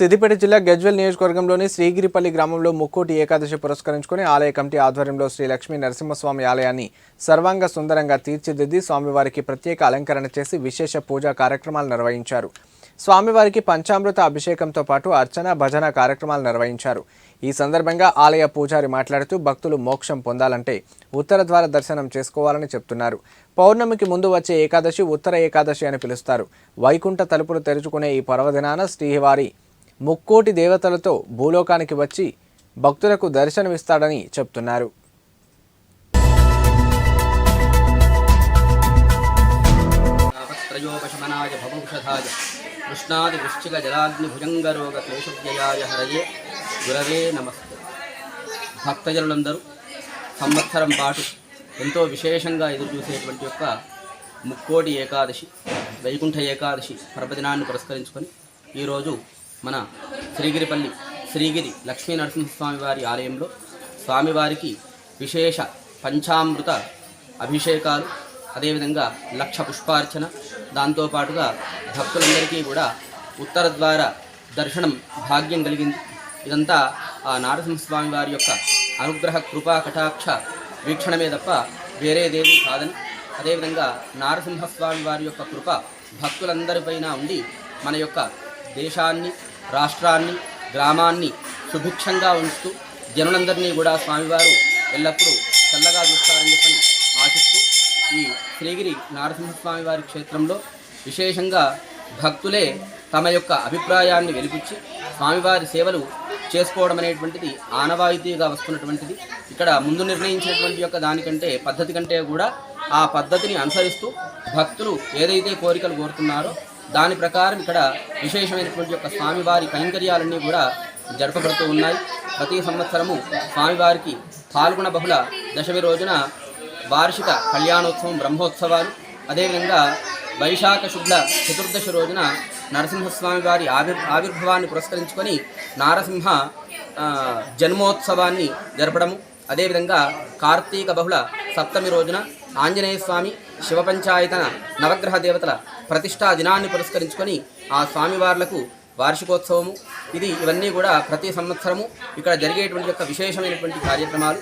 సిద్దిపేట జిల్లా గజ్వెల్ నియోజకవర్గంలోని శ్రీగిరిపల్లి గ్రామంలో ముక్కోటి ఏకాదశి పురస్కరించుకుని ఆలయ కమిటీ ఆధ్వర్యంలో శ్రీ లక్ష్మీ నరసింహస్వామి ఆలయాన్ని సర్వాంగ సుందరంగా తీర్చిదిద్ది స్వామివారికి ప్రత్యేక అలంకరణ చేసి విశేష పూజా కార్యక్రమాలు నిర్వహించారు. స్వామివారికి పంచామృత అభిషేకంతో పాటు అర్చన భజన కార్యక్రమాలు నిర్వహించారు. ఈ సందర్భంగా ఆలయ పూజారి మాట్లాడుతూ భక్తులు మోక్షం పొందాలంటే ఉత్తర ద్వార దర్శనం చేసుకోవాలని చెప్తున్నారు. పౌర్ణమికి ముందు వచ్చే ఏకాదశి ఉత్తర ఏకాదశి అని పిలుస్తారు. వైకుంఠ తలుపులు తెరుచుకునే ఈ పర్వదినాన శ్రీవారి ముక్కోటి దేవతలతో భూలోకానికి వచ్చి భక్తులకు దర్శనమిస్తాడని చెప్తున్నారు त्रयोपशमनाय भवौषधाय कृष्णादिवृश्चिकजलाग्निभुजङ्गरोगक्लेशव्ययाय హరయే గురవే నమస్తే భక్తజనులందరూ సంవత్సరం పాటు ఎంతో విశేషంగా ఎదురు చూసేటువంటి యొక్క ముక్కోటి ఏకాదశి వైకుంఠ ఏకాదశి పర్వదినాన్ని పురస్కరించుకొని ఈరోజు మన శ్రీగిరిపల్లి శ్రీగిరి లక్ష్మీ నరసింహస్వామి వారి ఆలయంలో స్వామివారికి విశేష పంచామృత అభిషేకాలు అదేవిధంగా లక్ష పుష్పార్చన దాంతోపాటుగా భక్తులందరికీ కూడా ఉత్తర ద్వార దర్శనం భాగ్యం కలిగింది. ఇదంతా ఆ నారసింహస్వామి వారి యొక్క అనుగ్రహ కృపా కటాక్ష వీక్షణమే తప్ప వేరేదేది కాదని అదేవిధంగా నారసింహస్వామి వారి యొక్క కృప భక్తులందరిపైన ఉండి మన యొక్క దేశాన్ని రాష్ట్రాన్ని గ్రామాన్ని సుభిక్షంగా ఉంచుతూ జనులందరినీ కూడా స్వామివారు ఎల్లప్పుడూ చల్లగా చూస్తారని చెప్పని ఆశిస్తూ ఈ శ్రీగిరి నారసింహస్వామి వారి క్షేత్రంలో విశేషంగా భక్తులే తమ యొక్క అభిప్రాయాన్ని వెలిపించి స్వామివారి సేవలు చేసుకోవడం అనేటువంటిది ఆనవాయితీగా వస్తున్నటువంటిది. ఇక్కడ ముందు నిర్ణయించినటువంటి యొక్క దానికంటే పద్ధతి కంటే కూడా ఆ పద్ధతిని అనుసరిస్తూ భక్తులు ఏదైతే కోరికలు కోరుతున్నారో దాని ప్రకారం ఇక్కడ విశేషమైనటువంటి యొక్క స్వామివారి కైంకర్యాలన్నీ కూడా జరపబడుతూ ఉన్నాయి. ప్రతి సంవత్సరము స్వామివారికి పాల్గొన బహుళ దశమి రోజున వార్షిక కళ్యాణోత్సవం బ్రహ్మోత్సవాలు. అదేవిధంగా వైశాఖ శుద్ధ చతుర్దశి రోజున నరసింహస్వామి వారి ఆవిర్ ఆవిర్భావాన్ని పురస్కరించుకొని నారసింహ జన్మోత్సవాన్ని జరపడము. అదేవిధంగా కార్తీక బహుళ సప్తమి రోజున ఆంజనేయ స్వామి శివపంచాయతన నవగ్రహ దేవతల ప్రతిష్టా దినాన్ని పురస్కరించుకొని ఆ స్వామివార్లకు వార్షికోత్సవము. ఇది ఇవన్నీ కూడా ప్రతి సంవత్సరము ఇక్కడ జరిగేటువంటి యొక్క విశేషమైనటువంటి కార్యక్రమాలు.